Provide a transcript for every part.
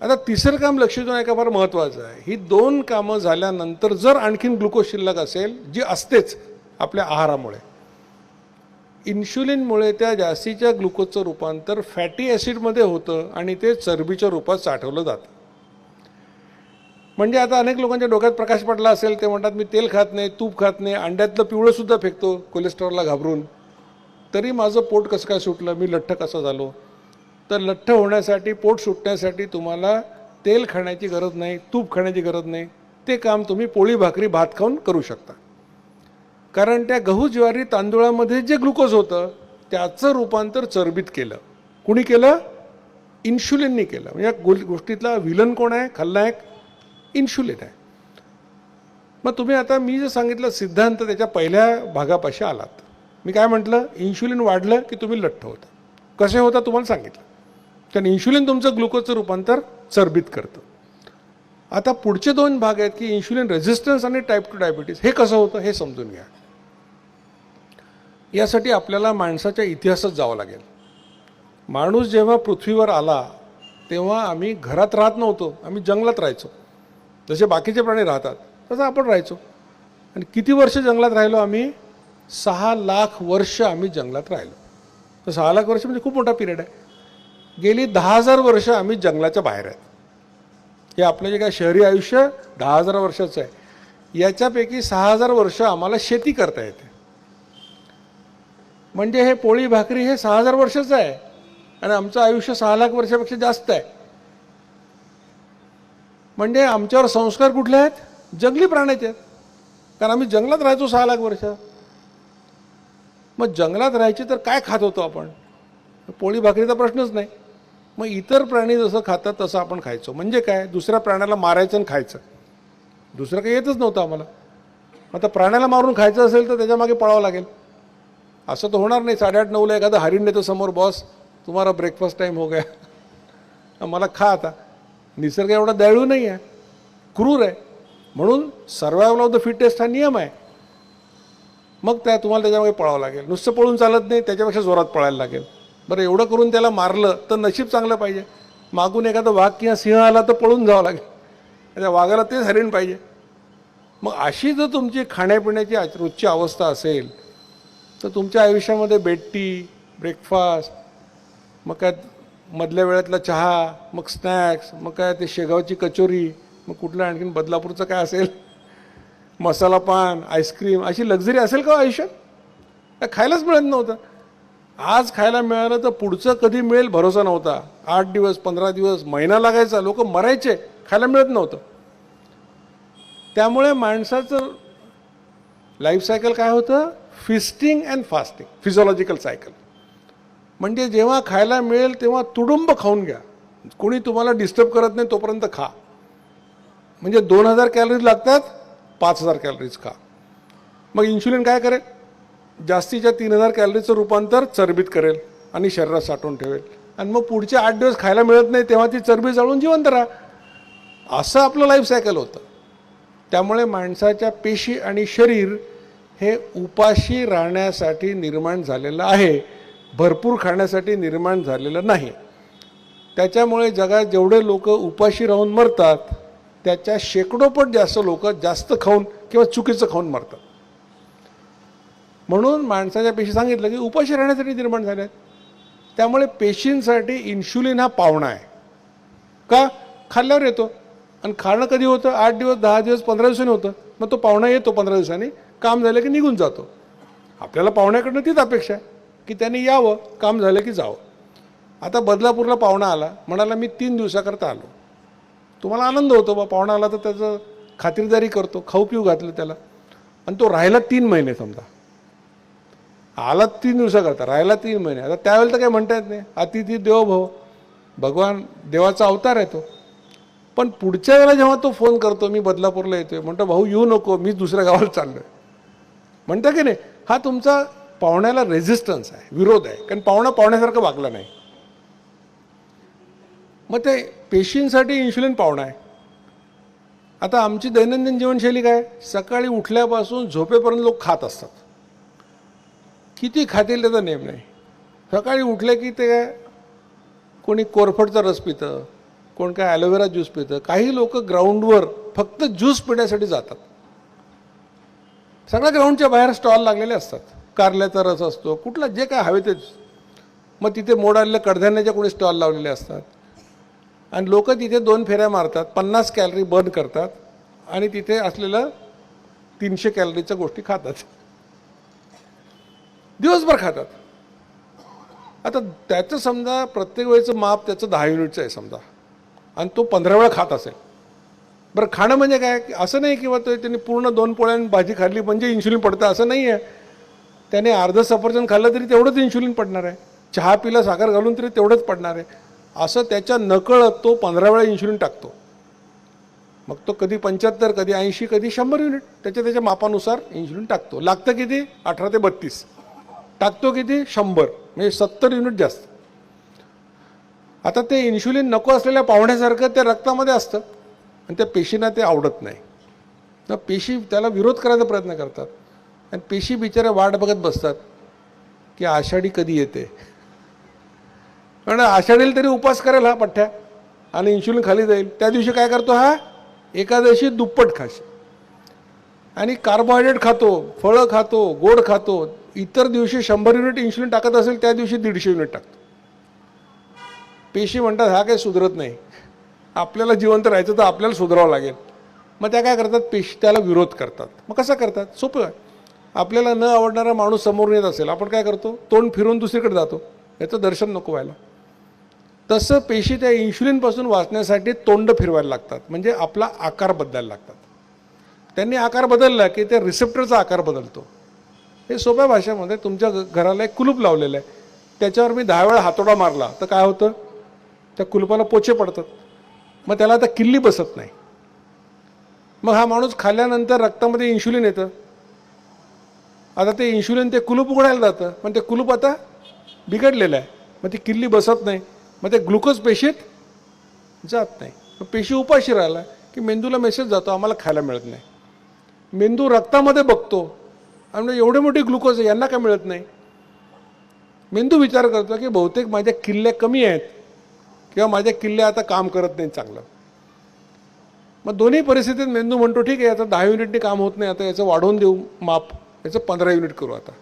आता तिसरं काम लक्ष देऊन ऐका फार महत्त्वाचं आहे. ही दोन कामं झाल्यानंतर जर आणखीन ग्लुकोज शिल्लक असेल जी असतेच आपल्या आहारामुळे इन्शुलिनमुळे त्या जास्तीच्या ग्लुकोजचं रूपांतर फॅटी ॲसिडमध्ये होतं आणि ते चरबीच्या रूपात साठवलं जातं. म्हणजे आता अनेक लोकांच्या डोक्यात प्रकाश पडला असेल ते म्हणतात मी तेल खात नाही तूप खात नाही अंड्यातलं पिवळंसुद्धा फेकतो कोलेस्ट्रॉलला घाबरून. तरी माझं पोट कसं काय सुटलं? मी लठ्ठ कसं झालो? तर लठ्ठ होण्यासाठी पोट सुटण्यासाठी तुम्हाला तेल खाण्याची गरज नाही तूप खाण्याची गरज नाही. ते काम तुम्ही पोळी भाकरी भात खाऊन करू शकता. कारण त्या गहू ज्वारी तांदूळामध्ये जे ग्लुकोज होतं त्याचं रूपांतर चरबीत केलं. कुणी केलं? इन्शुलिननी केलं. म्हणजे या गोल गोष्टीतला विलन कोण आहे? खलनायक इन्शुलिन आहे. मग तुम्ही आता मी जे सांगितलं सिद्धांत त्याच्या पहिल्या भागापाशी आलात. मी काय म्हटलं? इन्शुलिन वाढलं की तुम्ही लठ्ठ होता. कसे होता? तुम्हाला सांगितलं. कारण इन्शुलिन तुमचं ग्लुकोजचं रूपांतर चरबीत करतं. आता पुढचे दोन भाग आहेत की इन्शुलिन रेझिस्टन्स आणि टाईप टू डायबिटीस हे कसं होतं हे समजून घ्या. यासाठी आपल्याला माणसाच्या इतिहासात जावं लागेल. माणूस जेव्हा पृथ्वीवर आला तेव्हा आम्ही घरात राहत नव्हतो. आम्ही जंगलात राहायचो. जसे बाकीचे प्राणी राहतात तसं आपण राहायचो. आणि किती वर्ष जंगलात राहिलो आम्ही? सहा लाख वर्ष आम्ही जंगलात राहिलो. तर सहा लाख वर्ष म्हणजे खूप मोठा पिरियड आहे. गेली दहा हजार वर्ष आम्ही जंगलाच्या बाहेर आहेत. हे आपलं जे काय शहरी आयुष्य दहा हजार वर्षाचं आहे. याच्यापैकी सहा हजार वर्ष आम्हाला शेती करता येते. म्हणजे हे पोळी भाकरी हे सहा हजार वर्षाचं आहे. आणि आमचं आयुष्य सहा लाख वर्षापेक्षा जास्त आहे. म्हणजे आमच्यावर संस्कार कुठले आहेत? जंगली प्राण्याचे आहेत. कारण आम्ही जंगलात राहायचो सहा लाख वर्ष. मग जंगलात राहायचे तर काय खात होतो आपण? पोळी भाकरीचा प्रश्नच नाही. मग इतर प्राणी जसं खातात तसं आपण खायचो. म्हणजे काय? दुसऱ्या प्राण्याला मारायचं आणि खायचं. दुसरं काही येतच नव्हतं आम्हाला. आता प्राण्याला मारून खायचं असेल तर त्याच्यामागे पळावं लागेल. असं तर होणार नाही. साडेआठ नऊला एखादं हरिण देतो समोर बॉस तुम्हाला ब्रेकफास्ट टाईम हो गया. मला खा आता. निसर्ग एवढा दयाळू नाही आहे. क्रूर आहे. म्हणून सर्वायवल ऑफ द फिटेस्ट हा नियम आहे. मग त्या तुम्हाला त्याच्यामागे पळावं लागेल. नुसतं पळून चालत नाही. त्याच्यापेक्षा जोरात पळायला लागेल. बरं एवढं करून त्याला मारलं तर नशीब चांगलं पाहिजे. मागून एखादा वाघ किंवा सिंह आला तर पळून जावं लागेल. त्या वाघाला तेच हरिण पाहिजे. मग अशी जर तुमची खाण्यापिण्याची रोजची अवस्था असेल तर तुमच्या आयुष्यामध्ये बेट्टी ब्रेकफास्ट मग काय मधल्या वेळातला चहा मग स्नॅक्स मग काय ते शेगावची कचोरी मग कुठलं आणखीन बदलापूरचं काय असेल? मसाला पान आईस्क्रीम अशी लक्झरी असेल का आयुष्य आयुष्यात? खायलाच मिळत नव्हतं. आज खायला मिळालं तर पुढचं कधी मिळेल भरोसा नव्हता. आठ दिवस पंधरा दिवस महिना लागायचा. लोक मरायचे खायला मिळत नव्हतं. त्यामुळे माणसाचं लाईफ सायकल काय होतं? Feasting and fasting physiological cycle म्हणजे जेव्हा खायला मिळेल तेव्हा तुडुंब खाऊन घ्या. कोणी तुम्हाला डिस्टर्ब करत नाही तोपर्यंत खा. म्हणजे दोन हजार कॅलरीज लागतात पाच हजार कॅलरीज खा. मग इन्शुलिन काय करेल? जास्तीच्या तीन हजार कॅलरीचं रूपांतर चरबीत करेल आणि शरीरात साठवून ठेवेल. आणि मग पुढचे आठ दिवस खायला मिळत नाही तेव्हा ती चरबी जाळून जिवंत राहा. असं आपलं लाईफ सायकल होतं. त्यामुळे माणसाच्या पेशी आणि शरीर हे उपाशी राहण्यासाठी निर्माण झालेलं आहे. भरपूर खाण्यासाठी निर्माण झालेलं नाही. त्याच्यामुळे जगात जेवढे लोक उपाशी राहून मरतात त्याच्या शेकडोपट जास्त लोक जास्त खाऊन किंवा चुकीचं खाऊन मरतात. म्हणून माणसाच्या पेशी सांगितलं की उपाशी राहण्यासाठी निर्माण झाल्या आहेत. त्यामुळे पेशींसाठी इन्शुलिन हा पाहुणा आहे. का? खाल्ल्यावर येतो. आणि खाणं कधी होतं? आठ दिवस दहा दिवस पंधरा दिवसांनी होतं. मग तो पाहुणा येतो पंधरा दिवसांनी. काम झालं की निघून जातो. आपल्याला पाहुण्याकडनं तीच अपेक्षा आहे की त्यांनी यावं काम झालं की जावं. आता बदलापूरला पाहुणा आला. म्हणाला मी तीन दिवसाकरता आलो. तुम्हाला आनंद होतो बा. पाहुणा आला तर त्याचं खातिरदारी करतो. खाऊ पिऊ घातलं त्याला. आणि तो राहिला तीन महिने समजा. आला तीन दिवसाकरता राहिला तीन महिने. आता त्यावेळेला तर काही म्हणता येत नाही. अतिथी देवभव. भगवान देवाचा अवतार आहे तो. पण पुढच्या वेळेला जेव्हा तो फोन करतो मी बदलापूरला येतोय म्हणतो भाऊ येऊ नको मी दुसऱ्या गावाला चाललोय. म्हणता की नाही हा तुमचा पाहुण्याला रेझिस्टन्स आहे विरोध आहे. कारण पाहुणा पाहुण्यासारखं वागला नाही. मग ते पेशींसाठी इन्शुलिन पाहुणा आहे. आता आमची दैनंदिन जीवनशैली काय? सकाळी उठल्यापासून झोपेपर्यंत लोक खात असतात. किती खातील त्याचा नेम नाही. सकाळी उठले की ते कोणी कोरफडचा रस पितं कोण काय ॲलोवेरा ज्यूस पितं काही लोक ग्राउंडवर फक्त ज्यूस पिण्यासाठी जातात. सगळ्या ग्राउंडच्या बाहेर स्टॉल लागलेले असतात. कारल्याचा रस असतो कुठला जे काय हवे तेच. मग तिथे मोडालेल्या कडधान्याच्या कोणी स्टॉल लावलेले असतात. आणि लोक तिथे दोन फेऱ्या मारतात पन्नास कॅलरी बर्न करतात आणि तिथे असलेलं तीनशे कॅलरीच्या गोष्टी खातात. दिवसभर खातात. आता त्याचं समजा प्रत्येक वेळेचं माप त्याचं दहा युनिटचं आहे समजा. आणि तो पंधरा वेळा खात असेल. बरं खाणं म्हणजे काय? की असं नाही किंवा तो त्यांनी पूर्ण दोन पोळ्यां भाजी खाल्ली म्हणजे इन्शुलिन पडतं असं नाही आहे त्याने अर्ध सफरचंद खाल्लं तरी तेवढंच इन्शुलिन पडणार आहे. चहा पिला साखर घालून तरी तेवढंच पडणार आहे. असं त्याच्या नकळत तो पंधरा वेळा इन्शुलिन टाकतो. मग तो कधी पंच्याहत्तर कधी ऐंशी कधी शंभर युनिट त्याच्या त्याच्या मापानुसार इन्शुलिन टाकतो. लागतं किती? अठरा ते बत्तीस. टाकतो किती? शंभर. म्हणजे सत्तर युनिट जास्त. आता ते इन्शुलिन नको असलेल्या पाहुण्यासारखं त्या रक्तामध्ये असतं. आणि त्या पेशींना ते आवडत नाही. तर पेशी त्याला विरोध करायचा प्रयत्न करतात. आणि पेशी बिचाऱ्या वाट बघत बसतात की आषाढी कधी येते? कारण आषाढीला तरी उपास करेल हा पठ्ठ्या. आणि इन्शुलिन खाली जाईल. त्या दिवशी काय करतो हा? एकादशी दुप्पट खाशी. आणि कार्बोहायड्रेट खातो फळं खातो गोड खातो. इतर दिवशी शंभर युनिट इन्शुलिन टाकत असेल त्या दिवशी दीडशे युनिट टाकतो. पेशी म्हणतात हा काही सुधरत नाही. आपल्याला जिवंत राहायचं तर आपल्याला सुधरावं लागेल. मग त्या काय करतात? पेशी त्याला विरोध करतात. मग कसं करतात? सोपं आहे. आपल्याला न आवडणारा माणूस समोरून येत असेल आपण काय करतो? तोंड फिरून दुसरीकडे जातो. याचं दर्शन नको व्हायला. तसं पेशी त्या इन्शुलिनपासून वाचण्यासाठी तोंड फिरवायला लागतात. म्हणजे आपला आकार बदलायला लागतात. त्यांनी आकार बदलला की त्या रिसेप्टरचा आकार बदलतो. हे सोप्या भाषेमध्ये तुमच्या घ- घराला एक कुलूप लावलेलं आहे. त्याच्यावर मी दहा वेळा हातोडा मारला. तर काय होतं? त्या कुलपाला पोचे पडतात. मग त्याला आता किल्ली बसत नाही. मग हा माणूस खाल्ल्यानंतर रक्तामध्ये इन्शुलिन येतं. आता ते इन्शुलिन ते कुलूप उघडायला जातं. पण ते कुलूप आता बिघडलेलं आहे. मग ती किल्ली बसत नाही. मग ते ग्लुकोज पेशीत जात नाही. मग पेशी उपाशी राहिला की मेंदूला मेसेज जातो आम्हाला खायला मिळत नाही. मेंदू रक्तामध्ये बघतो. आणि एवढे मोठे ग्लुकोज आहे यांना काय मिळत नाही? मेंदू विचार करतो की बहुतेक माझ्या किल्ल्या कमी आहेत किंवा माझ्या किल्ल्या आता काम करत नाही चांगलं. मग दोन्ही परिस्थितीत मेंदू म्हणतो ठीक आहे आता दहा युनिटने काम होत नाही आता याचं वाढवून देऊ माप याचं पंधरा युनिट करू आता.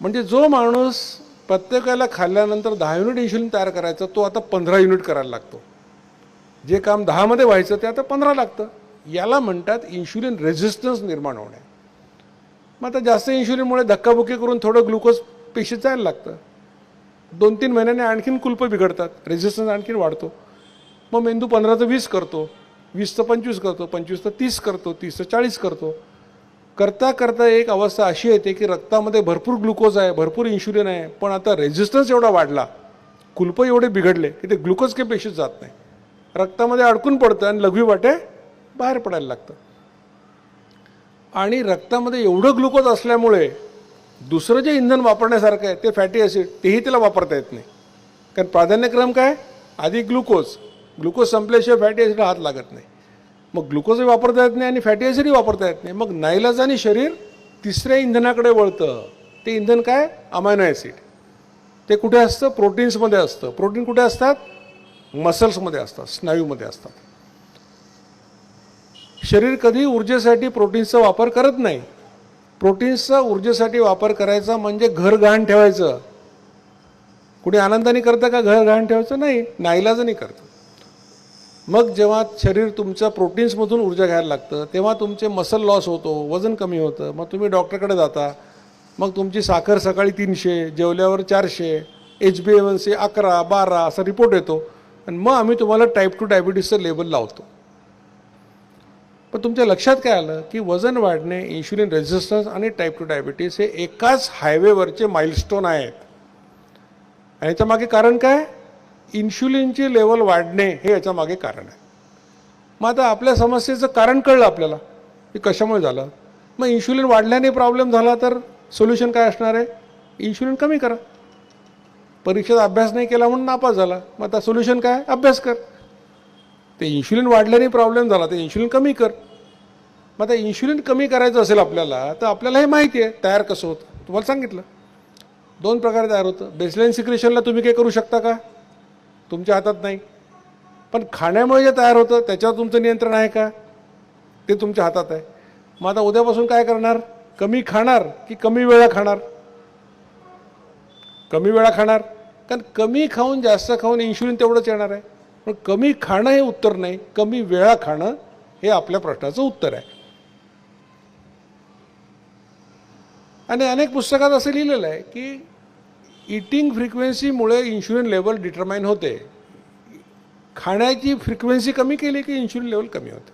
म्हणजे जो माणूस प्रत्येकाला खाल्ल्यानंतर दहा युनिट इन्शुलिन तयार करायचा तो आता पंधरा युनिट करायला लागतो. जे काम दहामध्ये व्हायचं ते आता पंधरा लागतं. याला म्हणतात इन्शुलिन रेझिस्टन्स निर्माण होणे. मग आता जास्त इन्शुलिनमुळे धक्काबुक्की करून थोडं ग्लुकोज पेशी जायला लागतं. दोन तीन महिन्याने आणखीन कुल्प बिघडतात. रेझिस्टन्स आणखीन वाढतो. मग मेंदू पंधराचं वीस करतो. वीसचं पंचवीस करतो. पंचवीसचं तीस करतो. तीसचं चाळीस करतो. करता करता एक अवस्था अशी येते की रक्तामध्ये भरपूर ग्लुकोज आहे भरपूर इन्शुलिन आहे पण आता रेझिस्टन्स एवढा वाढला. कुल्प एवढे बिघडले की ते ग्लुकोज काही पेशीत जात नाही. रक्तामध्ये अडकून पडतं आणि लघवी वाटे बाहेर पडायला लागतं. आणि रक्तामध्ये एवढं ग्लुकोज असल्यामुळे दुसरं जे इंधन वापरण्यासारखं आहे ते फॅटी ॲसिड तेही त्याला वापरता येत नाही. कारण प्राधान्यक्रम काय? आधी ग्लुकोज. ग्लुकोज संपल्याशिवाय फॅटी ॲसिड हात लागत नाही. मग ग्लुकोजही वापरता येत नाही आणि फॅटी ॲसिडही वापरता येत नाही. मग नाईलाजाने शरीर तिसऱ्या इंधनाकडे वळतं. ते इंधन काय? अमायनो ॲसिड ते कुठे असतं? प्रोटीन्समध्ये असतं. प्रोटीन कुठे असतात? मसल्समध्ये असतात. स्नायूमध्ये असतात. शरीर कधी ऊर्जेसाठी प्रोटीन्सचा वापर करत नाही. प्रोटीन्सचा ऊर्जेसाठी वापर करायचा म्हणजे घर गहाण ठेवायचं. कुणी आनंदाने करतं का घर गहाण ठेवायचं? नाही नाईलाजाने करतं. मग जेव्हा शरीर तुमच्या प्रोटीन्समधून ऊर्जा घ्यायला लागतं तेव्हा तुमचे मसल लॉस होतो वजन कमी होतं मग तुम्ही डॉक्टरकडे जाता मग तुमची साखर सकाळी तीनशे जेवल्यावर चारशे एच बी एम सी अकरा बारा असा रिपोर्ट येतो. आणि मग आम्ही तुम्हाला टाईप टू डायबिटीसचं लेबल लावतो. पण तुमच्या लक्षात काय आलं की वजन वाढणे इन्शुलिन रेझिस्टन्स आणि टाईप टू डायबिटीस हे एकाच हायवेवरचे माइलस्टोन आहेत. आणि याच्या मागे कारण काय? इन्शुलिनचे लेवल वाढणे हे याच्या मागे कारण आहे. मग आता आपल्या समस्येचं कारण कळलं आपल्याला की कशामुळे झालं? मग इन्शुलिन वाढल्याने प्रॉब्लेम झाला तर सोल्युशन काय असणार आहे? इन्शुलिन कमी करा. परीक्षेत अभ्यास नाही केला म्हणून नापास झाला. मग आता सोल्युशन काय? अभ्यास कर. ते इन्शुलिन वाढल्याने प्रॉब्लेम झाला तर इन्शुलिन कमी कर. मग आता इन्शुलिन कमी करायचं असेल आपल्याला तर आपल्याला हे माहिती आहे तयार कसं होतं. तुम्हाला सांगितलं. दोन प्रकारे तयार होतं. बेसलाईन सिक्रेशनला तुम्ही काही करू शकता का? तुमच्या हातात नाही. पण खाण्यामुळे जे तयार होतं त्याच्यावर तुमचं नियंत्रण आहे का? ते तुमच्या हातात आहे. मग आता उद्यापासून काय करणार? कमी खाणार की कमी वेळा खाणार? कमी वेळा खाणार. कारण कमी खाऊन जास्त खाऊन इन्शुलिन तेवढंच येणार आहे. पण कमी खाणं हे उत्तर नाही कमी वेळा खाणं हे आपल्या प्रश्नाचं उत्तर आहे. आणि अनेक पुस्तकात असं लिहिलेलं आहे की इटिंग फ्रिक्वेन्सीमुळे इन्शुलिन लेवल डिटरमाइन होते. खाण्याची फ्रिक्वेन्सी कमी केली की इन्शुलिन लेवल कमी होते.